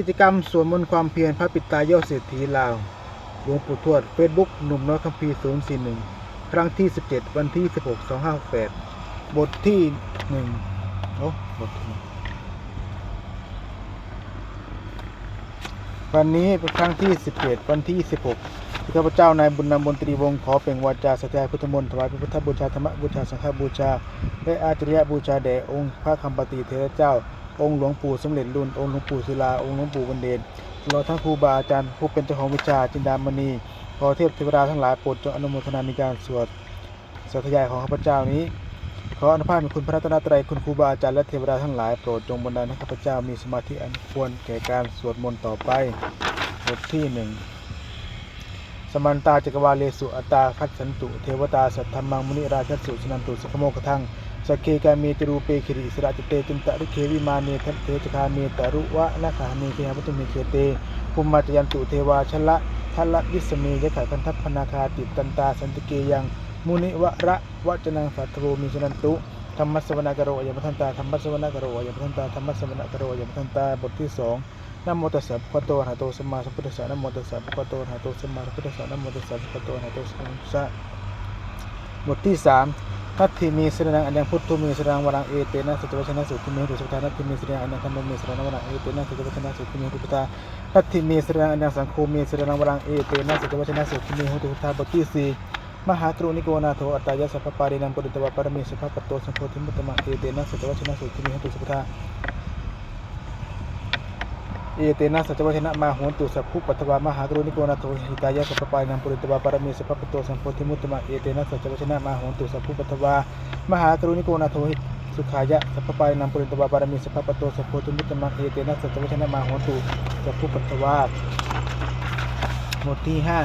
กิจกรรมสวดมนต์ความเพียรพระปิตายอดเศรษฐีลาวหลวงปู่ทวดเฟซบุ๊กหนุ่มน้อยคัมภีร์041 ครั้งที่ 17 วันที่ 16 2568 บทที่1โอ้บทที่หนึ่งวันนี้เป็นครั้งที่ 17 วันที่ 16ที่ข้าพเจ้านายบุญนำมนตรีวงศ์ขอเปล่งวาจาสัตยายพุทธมนต์ถวายเป็นพุทธบูชาธรรมบูชาสังฆบูชา และอาจริยบูชาแด่องค์พระคำปฏิเทระเจ้า องค์หลวงปู่สำเร็จรุ่นองค์หลวงปู่ศิลาองค์หลวงปู่บันเดนตลอทั้งครูบาอาจารย์ผู้เป็นเจ้าของวิชาจินดามณีขอเทพเทวดาทั้งหลายโปรดจงอนุโมทนาในการสวดสัตยายของข้าพเจ้านี้ ขออนุภาพคุณพระรัตนตรัยคุณครูบาอาจารย์และเทวดาทั้งหลายโปรดจงบันดาลให้ข้าพเจ้ามีสมาธิอันควรแก่การสวดมนต์ต่อไปบทที่หนึ่งสมันตาจักวาเลสุอัตตาคัตสันตุ เทวตาสัทธรรมังมุนิราชสุสนันตุสุขโมกทัง สกเคกามีตรูเปคิริสระจเตจุนตะริเควิมาเนทเทจคาเมตรุวะนะขาเนเคหะปตุเมเคเตภูมิมาจยันตุเทวาชละทัลละวิสเมยะขะคันทัพพนาคาติตันตาสันติเกยังมุนิวะระวะจนังสัตโรมีสนันตุธรรมสวนากโรยมทันตาธรรมสวนากโรยมทันตาธรรมสวนากโรยมทันตาบทที่สองนโมตัสสะภะคะวะโตอะระหะโตสัมมาสัมพุทธัสสะนโมตัสสะภะคะวะโตอะระหะโตสัมมาสัมพุทธัสสะนโมตัสสะภะคะวะโตอะระหะโตสัมมาสัมพุทธัสสะบทที่สาม นัตถิมีสรนังอันยังพุทธุมีสรนังวรังเอเตนะสุจวัชนะสุขิเมตุสุทานัตถิมีสรนังอันยังธรรมมีสรนังวรังเอเตนะสุจวัชนะสุขิเมตุสุทานัตถิมีสรนังอันยังสังคูมีสรนังวรังเอเตนะสุจวัชนะสุขิเมตุสุทาบทที่สี่มหากรุณิโกนาโทอัตตายะสัพพปารินังปุริตวะปรมีสัพพปตโตสังโฆทิมุตตมะเอเตนะสุจวัชนะสุขิเมตุสุทา เอเตนะสัจวัชนะมาโหนตุสัพพุปัตวามหากรุณิโกนาโทหิตายะสัพพปายนังปุริตวาปารมีสัพพปโตสัมโพธิมุตตมะเอเตนะสัจวัชนะมาโหนตุสัพพุปัตวามหากรุณิโกนาโทหิสุขายะสัพพปายนังปุริตวาปารมีสัพพปโตสัมโพธิมุตตมะเอเตนะสัจวัชนะมาโหนตุสัพพุปัตตวาหมวดที่ห้า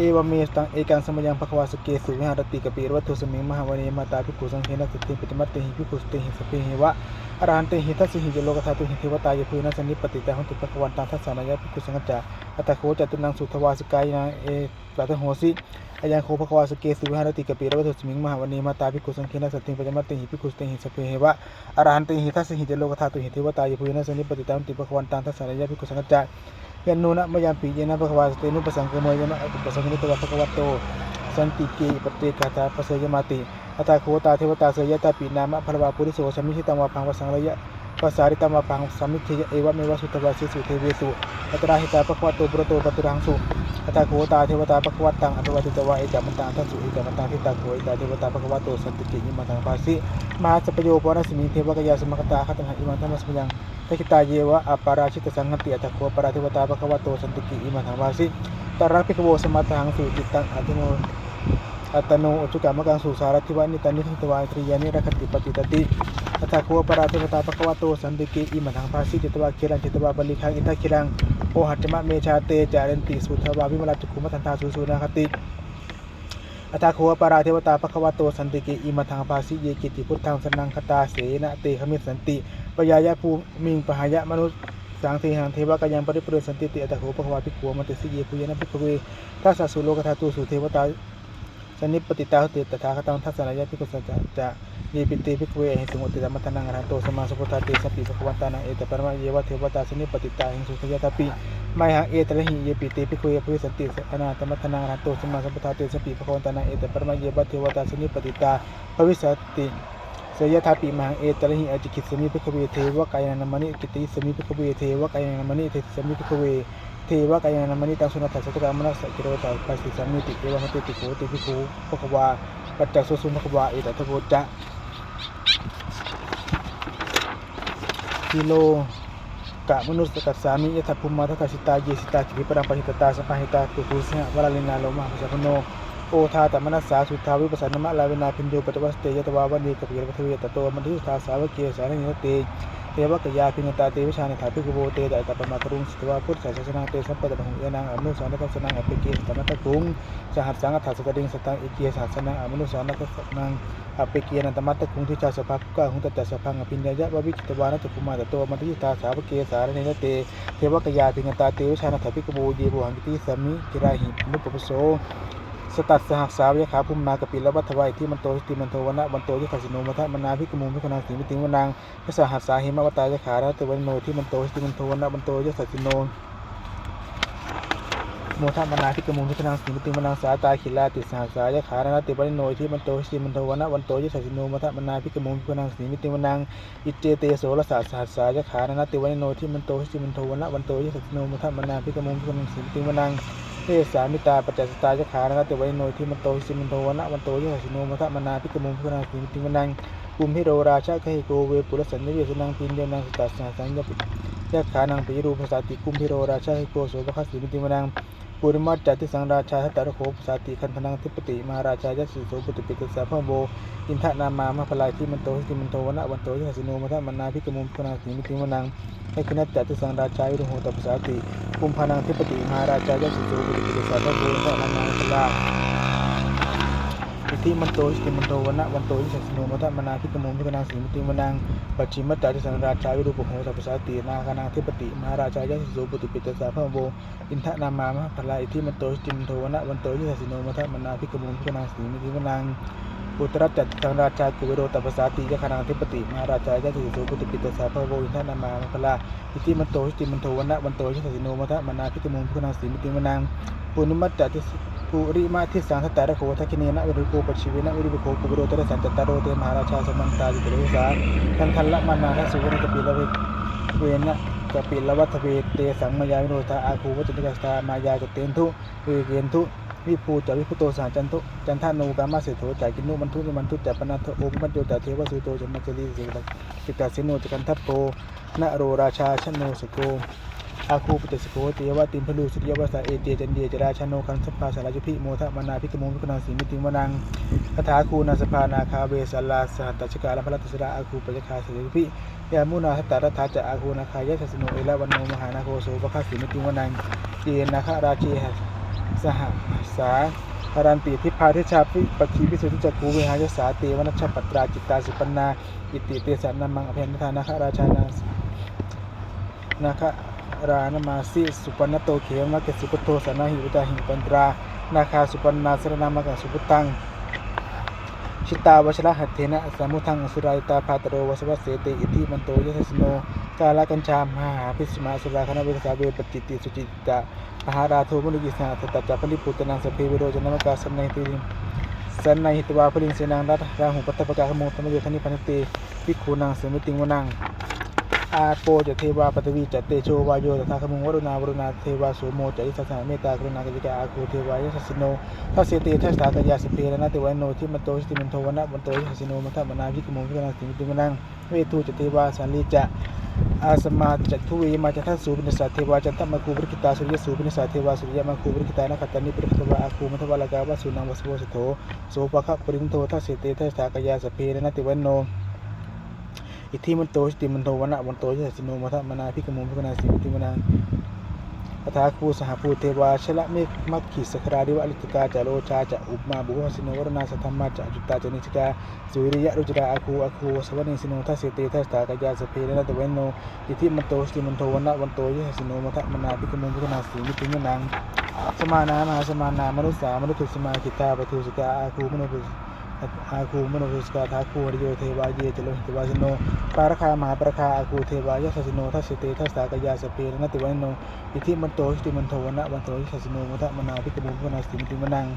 เอวเมสตังเอกังสมยังภควาสเกสุวิหารติกปิรวัตถุสมิงมหาวเนมาตาภิกขุสังเฮนะสติปฏิมัตเตหิภิกขุสติหิสเปหิวะอรหันเตหิทัสหิจโลกธาตุหิเทวตายภูนัสนิปติตาหุติปะกวันตังทัสสานายะภิกขุสังฆจาอัตตโคจตุนังสุทวาสกายนาเอปัตโหสิอายังโคภควาสเกสุวิหารติกปิรวัตถุสมิงมหาวันีมาตาภิกขุสังเขนะสติปัจจมัตเตหิภิกขุสติหิสเปเหวะอรหันเตหิทัสหิจโลกธาตุหิเทวตายภูนัสนิปติตาหุติปะกวันตังทัสสานายะภิกขุสังฆจา ยันนูนะมยัมปีเยนะภควาสเตนุปสังกโมยมะอุปสังกิตวะภควตโต สันติเกปเตกาตาปเสยมาติอัตตาโคตาเทวตาเสยตาปีนามะพระวาปุริโสสมิชิตังวาพังวสังระยะภาษาริตามวาพังสมิทิยเอวะเมวะสุตวะสิสุเทเวสุอัตราหิตาปะควะโตปรโตปตุรังสุ ตตาโคตาเทวตาปะควะตังอนุวัติตวะเอจามันตังทัสสุอิจามันตังทิตาโคเอตาเทวตาปะควะโตสันติเกยิมังตังภาสิมาสัพโยปวรสมิเทวกยาสมคตาคตังหะอิมังธรรมสมยังเทคิตาเยวะอปาราชิตสังหติอัตโคปาราเทวตาปะควะโตสันติเกยิมังตังภาสิตารังพิกโวสมัตังสุจิตังอัตโนอัตโนอุจุกามกังสุสารทิวานิตานิทิตวาคริยานิรักติปติตติอัตถาคัวปราติปตาปะกวาโตสันติเกิอิมังภาสิจิตวาคิรังจิตวาบลิคังอิทาคิรัง โอหัจมะเมชาเตจารันติสุทวาวิมลจุคุมัทันตาสุสุนาคติอัตถาคัวปราเทวตาปะกวาโตสันติกิอิมังภาสิเยกิติพุทธังสนังคตาเสนะเตขมิสันติปยายะภูมิงปหายะมนุษสังเทหังเทวกายังปริปุเรสันติติอัตถาคัวปะกวาภิกขุมันติสิเยปุยนะภิกขเวทัสสะสุโลกธาตุสุเทวตาสนิปปติตาหุติตถาคตังทัศนายะพิกุสัจจะ จะยีปิติพิกเวหิสมุติธรรมทนังอรหันโตสมาสัพพุทธาเตสัพพิภควันตานังเอตปรมะเยวะเทวตาสนิปปติตาหิงสุขยตาปิไมหังเอตระหิเยปิติพิกเวภวิสันติอนาตมทนังอรหันโตสมาสัพพุทธาเตสัพพิภควันตานังเอตปรมะเยวะเทวตาสนิปปติตาภวิสันติเสยทาปิมังเอตระหิอจิกิสมิพิกเวเทวกายานามณิกิติสมิพิกเวเทวกายานามณิเทสมิพิกเวเทวกายานามณิตังสุนัตสัจจกามนัสสะกิโรตาปัสสิสัมมิติเอวะมติติโกติภิกขุภควาปัจจสุสุภควาเอตตะโพจะ กิโลกะมนุสกัสสามิยทัพพุมาทักสิตาเยสิตาจิปรังปหิตตาสปะหิตาตุกุสหะวลาลินาโลมาภะพโนโอทาตมนัสสาสุทาวิปัสสนมะลาเวนาพินโยปตวัสเตยตวาวันนีกปิยปัทวีตโตมันทิสาสาวเกสารนิเตเท วกยาพินตาเตวิชานิถาภิกขุโบเตดาตปมากรุงสิทวาพุทธศาสนาเตสัพพะตะหงยานังอนุสารนัสนังอภิเกสตมัตตะกุงสหัสสังอัฏฐสกดิงสตังเอเกียศาสนังอมนุสารนัสนังอภิเกียนันตมัตตะกุงทิจาสภากุกะหุงตัตตะสพังอภิญญายะววิจิตวานัตถุมาตโตมัตติตาสาวเกสารเนเตเทวกยาพินตาเตวิชานิถาภิกขุโบเยบุหังกิติสัมมิกิราหินุปปโส สตัดสหักสาวยขาภูมินากปิลวัฏวายที่มันโตทิติมันโทวนะวันโตยขัสสิโนมัทมนาพิกมุมพิกนาสีมิติวนังยสหัสสาหิมวตายขาระเตวันโนที่มันโตทิติมันโทวนะวันโตยขัสสิโนโมทมนาทิกมุมพิกนังสีมิติมนังสาตาขิลาติสหัสสายขาระติวันโนที่มันโตทิมันโทวนะวันโตยขัสิโนมัทมนาพิกมุมพิกนังสีมิติมนังอิเจเตโสรสาสหัสสายขาระติวันโนที่มันโตทิมันโทวนะวันโตยขัสสิโนมัทมนาพิกมุมพิกนังสีมิติมนัง เทสามิตาปัจจสตายขานะครับแต่วิโนที่มันโตสิมันโทวนะวันโตยสิโนมัทมนาพิกมุมพุนาสิมิติมนังกุมพิโรราชาคหิโกเวปุรสันนิเวสนังพินเดนังสตัสสาสังยปิยะขานังปิยรูภาษาติกุมพิโรราชาคหิโกโสภคสิมิติมนัง ปุริมัจจติสังราชาหัตตะโคปสาติคันธนังทิปติมาราชายสุโสปุติปิตสาพโบอินทนามามะพลายที่มันโตสิมันโทวนะวันโตยสิโนมัทมนาพิกมุมพิกนาสิมิติมนังให้คณะจัติสังราชาวิโรโหตปสาติภุมพนังทิปติมาราชายสุโสปุติปิสาพโบพระนามามะพลาย ทิมันโตสิติมันโตวันะวันโตยิสัสโนมัตมนาพิตมุมพิกนางสีมติมนางปัจฉิมตตาจิสันราชาวิรูปโหสัพพสาตินาคานางทิปติมหาราชายสิโสปุติปิตสาพระโบอินทนามามหาพลายที่มันโตสิติมันโตวันะวันโตยิสัสโนมัตมนาพิกมุมพิกนางสีมติมนาง อุตรจัตตังราชากุเวโรตัปปสาติยะคานังทิปติมาราชายะสิโสปุติปิตสาพระโวอินทนามาพลาอิติมันโตหิติมันโทวันะวันโตชิสสิโนมัทะมนาพิกมุมพุนังสีมิติมนังปุณิมัตตติปุริมาทิสังทัตตาระโคทักิเนนะวิรุโกปชิเวนะวิรุโกกุโรตระสันตตาโรเตมหาราชาสมังตาจิตเรสาคันคันละมานาทสุวรรณกปิลเวเวนะกปิลวัตเวเตสังมายาวิโรธาอาคูวัจติกัสตามายากเตนทุเวเกนทุ วิภูจาวิพุโตสหจันทุจันทานูกามาเสโถจากกินุมันทุมันทุจัปนัทโอปัญโยตาเทวสุโตจมัจจรีสิกตกิตาสิโนจกันทัปโปนโรราชาชโนสุโกอาคูปเตสโกเตยวะติมพลูสุริยวาสาเอเตจันเดียจราชโนคันสภาสาราจุพิโมทะมนาพิกโมพิกนาสีมิติมนังคาถาคูนาสภานาคาเวสลาสหัตตชกาลพลัตสระอาคูปัจคาสริพิยามุนาทัตตารัฐาจะอาคูนาคายะสสโนเอลวันโนมหานาโคโสปะคาสีมิติมนังเจนาคาราชีห สหสาพารันติทิพาเทชาปิปคีพิสุทธิจักขูวิหายสาเตวนัชปัตราจิตตาสุปนา อิติเตสันนามังอภัยนทานาคราชานานาครานมาสิสุปันโตเขมะเกสุปโทสนาหิวตาหิปันตรานาคาสุปนนาสรนามะกสุปตังชิตาวชระหัตเถนะสามุทังสุรายตาพาตโรวสวัสเสติอิทิมันโตยสสโน กาลกัญชามหาพิสมาสุราคณเวสาเวปจิตติสุจิตตามหาราโทมุลิกิสนาตตัจจปลิปุตนังสพเพวิโรจนมกาสันในติริสันในหิตวาพลิงเสนางรัตราหุปัตตปกาขโมธรรมโยธนิพันติพิคูนังเสมิติงวนัง อาโปจะเทวาปตวีจะเตโชวายโยตถาคมุงวรุณาวรุณาเทวาโสโมจะอิสสาเมตตากรุณากริกาอาคูเทวายสัสสิโนทัสเสติทัสสากยาสเพรนะเตวันโนที่มันโตสิมันโทวนะมันโตสัสสิโนมัทมนาพิกมุงพิกนาสิมิติมนังเวทูจะเทวาสันลิจะอาสมาจัทุวีมาจัทัสสูปินสาเทวาจันตมาคูบริกิตาสุริยสูปินสาเทวาสุริยมาคูบริกิตานะขัตตานิปริขตวาอาคูมัทวาลกาวาสุนังวสโวสโถโสปะคะปริมโททัสเสติทัสสากยาสเพรนะเตวันโน อิทธิมันโตสติมันโทวันละวันโตยะสิโนมัทมนาพิกมุมพิกนาสิมิติมนังคาถาคูสหภูเทวาชละเมฆมัคคิสคราดิวะลิตกาจะโลชาจะอุปมาบุหสิโนวรณาสัทธมมาจะจุตตาจะนิสิกาสุริยะรุจราอาคูอาคูสวนิสิโนทัสเสติทัสตากายาสเพนะตะเวนโนอิทิมันโตสติมันโทวันละวันโตยะสิโนมัทมนาพิกมุมพิกนาสิมิติมนังสมานามหาสมานามนุสสามนุทุสมาคิตาปทุสกาอาคูมโนปุอาคูมนภิสกาทาคูริโย អាគូមនោស្កាថាគូរយោទេវាយេចលទេវាសនោបារខាមហាប្រខាអាគូទេវាយសសនោថាសិទេថាសាកយាសពេរណតិវៃនោវិធិមន្តោស្តិមន្តោវណៈវន្តោសសនោមតមនាវិកមុវនាស្តិមតិមណង្គ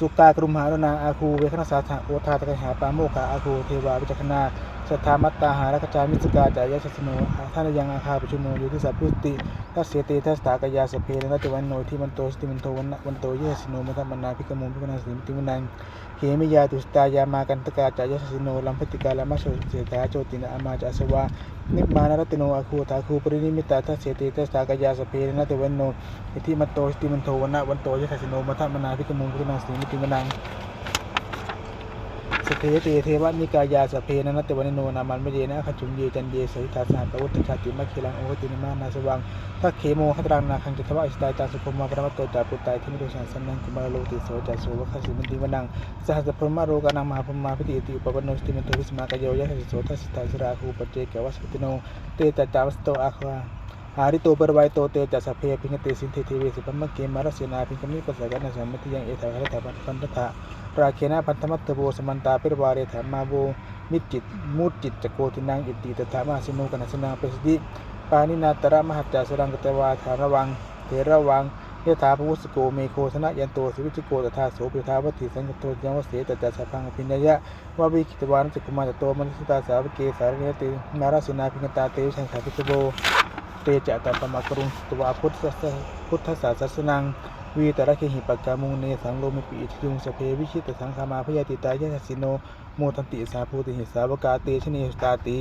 សុកាក្រុមហារណាអាគូវេខណសាថាឧថាតកហាបាមោកាអាគូទេវាវិចខណា รนาอาคูเวคณสาธาโอทาตะหาปาโมคาอาคูเทวาวิจักนาสัทธามัตตาหารกจามิสกาจายะสสิโนท่านยังอาคาปุชุโนยุทิสัพพุติทัสเสเตทัสสากยาสเปรนติวันโนที่มันโตสติมันโทวันวันโตเยสิโนมัทมนาภิกมุขนาสิมิติมนังเหมิยาตุสตายามากันตกาจายสสิโนลัมพติกาลามาโชเสตาโจตินะอามาจาสวานิมานรติโนอาคูตาคูปรินิมิตาทัสเสติทัสสากายาสเพนะตวันโนอิทิมัตโตสติมันโทวันวันโตเยสิโนมัทมนาภิกมุงพิกนาสีมิติมนัง สเทเตเทวนิกายาสเพนะนตวันโนนามันไม่เยนะขจุมเยจันเยสหิตาสหัตวุตชาติมัคคิลังโอตินิมานาสวังทักเขโมขัตรังนาคังจิตวะอิสตาจาสุภมาปรมัตโตจาปุตตายที่มิโดสันสันนังกุมารโลติโสจาโสวะคสิมิติวนังสหัสพรหมโรกานังมหาพมาพิติติอุปปนโนสติมันโตวิสมากโยยะสิโสทัสตาสราคูปเจกวัสติโนเตตจาวสโตอาควา หาริโตปรวายโตเตจัสสพเพพิงเตสินเทเทเวสิปัมเกมารสเสนาพิงกมิปัสสะกันนสัมมติยังเอถาคาถาพันธะราเคนะพันธมัตตโบสมันตาเปรวาเรถามาโบมิจิตมุตจิตจโกตินังอิติตถามาสิโนกันสนาเปสิติปานินาตระมหัจจสรังกตวาธารวังเทระวังยถาภูสโกเมโคธนะยันโตสิวิจิโกตถาโสปิทาวัตถิสังกโตยังวเสตจัสสะพังอภินยะวาวิคิตวานจักกุมารตโตมนุสตาสาวเกสารเนตินาราสินาพิงตาเตชังขาพิโบ เตจะตัปมากรุงตวาพุทธพุทธศาสนังวีตระเคหิปกามุงเนสังโลมิปิอิทยุงสเพวิชิตสังคามาพยาติตายะสิโนโมทันติสาภูติหิสาวกาเตชเนตาติ